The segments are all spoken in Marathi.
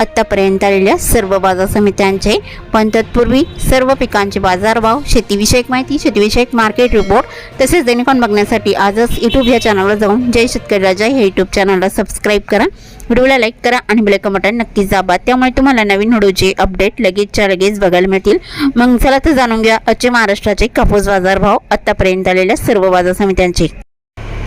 आत्तापर्यंत आलेल्या सर्व बाजार समित्यांचे पण तत्पूर्वी सर्व पिकांचे बाजारभाव शेतीविषयक माहिती शेतीविषयक मार्केट रिपोर्ट तसेच दैनिकॉन बघण्यासाठी आजच यूट्यूब या चॅनलवर जाऊन जय शेतकरी राजा हे यूट्यूब चॅनलला सबस्क्राईब करा. व्हिडिओला लाईक करा आणि बेल बटन नक्कीच दाबा. त्यामुळे तुम्हाला नवीन व्हिडिओचे अपडेट लगेचच्या लगेच बघायला मिळतील. मग चला तर जाणून घ्या आजचे महाराष्ट्राचे कापूस बाजारभाव आत्तापर्यंत आलेल्या सर्व बाजार समित्यांचे.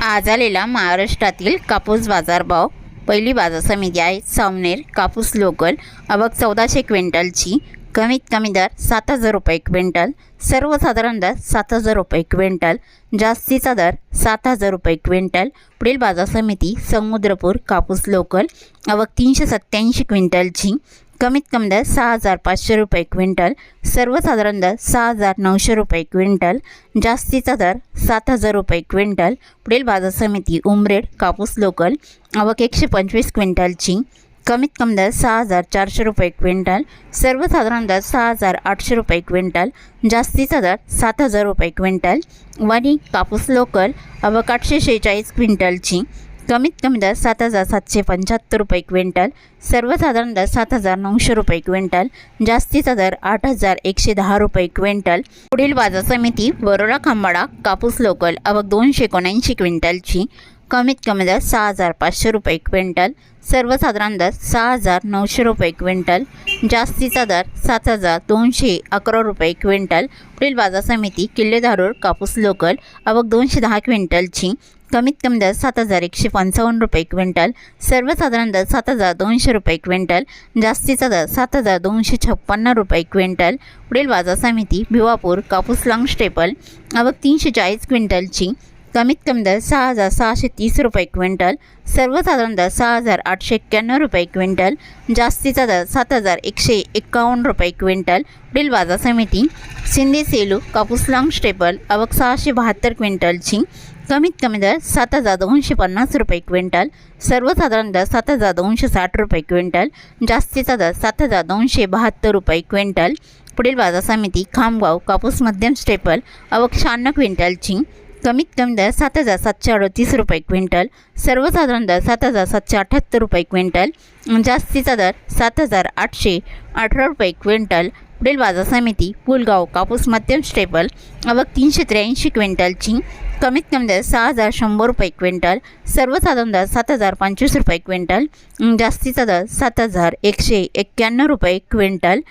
आज आलेला महाराष्ट्रातील कापूस बाजारभाव पहिली बाजार समिती आहे सावनेर कापूस लोकल अबग चौदाशे क्विंटलची कमीत कमी दर सात हजार रुपये क्विंटल सर्वसाधारण दर सात हजार रुपये क्विंटल जास्तीचा दर सात हजार रुपये क्विंटल पुढील बाजार समिती समुद्रपूर कापूस लोकल अवक तीनशे सत्त्याऐंशी क्विंटलची कमीत कमी दर सहा हजार पाचशे रुपये क्विंटल सर्वसाधारण दर सहा हजार नऊशे रुपये क्विंटल जास्तीचा दर सात हजार रुपये क्विंटल. पुढील बाजार समिती उमरेड कापूस लोकल आवक एकशे पंचवीस क्विंटलची. कमीत कमी दर सहा हजार चारशे रुपये क्विंटल सर्वसाधारण दर सहा हजार आठशे रुपये क्विंटल जास्तीचा दर सात हजार रुपये क्विंटल. वणी कापूस लोकल आवक आठशे शेहेचाळीस क्विंटलची. कमीत कमी दर सात हजार सातशे पंच्याहत्तर रुपये क्विंटल सर्वसाधारण दर सात हजार नऊशे रुपये क्विंटल जास्तीचा दर आठ हजार एकशे दहा रुपये क्विंटल. पुढील बाजार समिती बरोडा खांबाडा कापूस लोकल अवघ दोनशे एकोणऐंशी क्विंटलची कमीत कमी दर सहा हजार पाचशे रुपये क्विंटल सर्वसाधारण दर सहा हजार नऊशे रुपये क्विंटल. जास्तीचा दर सात हजार दोनशे अकरा रुपये क्विंटल. पुढील बाजार समिती किल्ले धारूर कापूस लोकल आवक दोनशे दहा क्विंटलची. कमीत कमी दर सात हजार एकशे पंचावन्न रुपये क्विंटल. सर्वसाधारण दर सात हजार दोनशे रुपये क्विंटल. जास्तीचा दर सात हजार दोनशे छप्पन्न रुपये क्विंटल. पुढील बाजार समिती भिवापूर कापूस लांग स्टेपल आवक तीनशे चाळीस क्विंटलची. कमीत कमी दर सहा हजार सहाशे तीस रुपये क्विंटल सर्वसाधारण दर सहा हजार आठशे एक्क्याण्णव रुपये क्विंटल जास्तीचा दर सात हजार एकशे एक्कावन्न रुपये क्विंटल पुढील बाजार समिती सिंधी सेलू कापूस लाँग स्टेपल अवक सहाशे बहात्तर क्विंटलची कमीत कमी दर सात हजार दोनशे पन्नास रुपये क्विंटल सर्वसाधारण दर सात हजार दोनशे साठ रुपये क्विंटल जास्तीचा दर सात हजार दोनशे बहात्तर रुपये क्विंटल पुढील बाजार समिती खामगाव कापूस मध्यम स्टेपल अवक शहाण्णव क्विंटलची कमीत कमी दर सात हजार सातशे अडतीस रुपये क्विंटल सर्वसाधारण दर सात हजार सातशे अठ्ठ्याहत्तर रुपये क्विंटल जास्तीचा दर सात हजार आठशे अठरा रुपये क्विंटल पुढील बाजार समिती पुलगाव कापूस मध्यम स्टेबल अवक तीनशे त्र्याऐंशी क्विंटलची कमीत कमी दर सहा हजार शंभर रुपये क्विंटल सर्वसाधारण दर सात हजार पंचवीस रुपये क्विंटल जास्तीचा दर सात हजार एकशे एक्क्याण्णव रुपये क्विंटल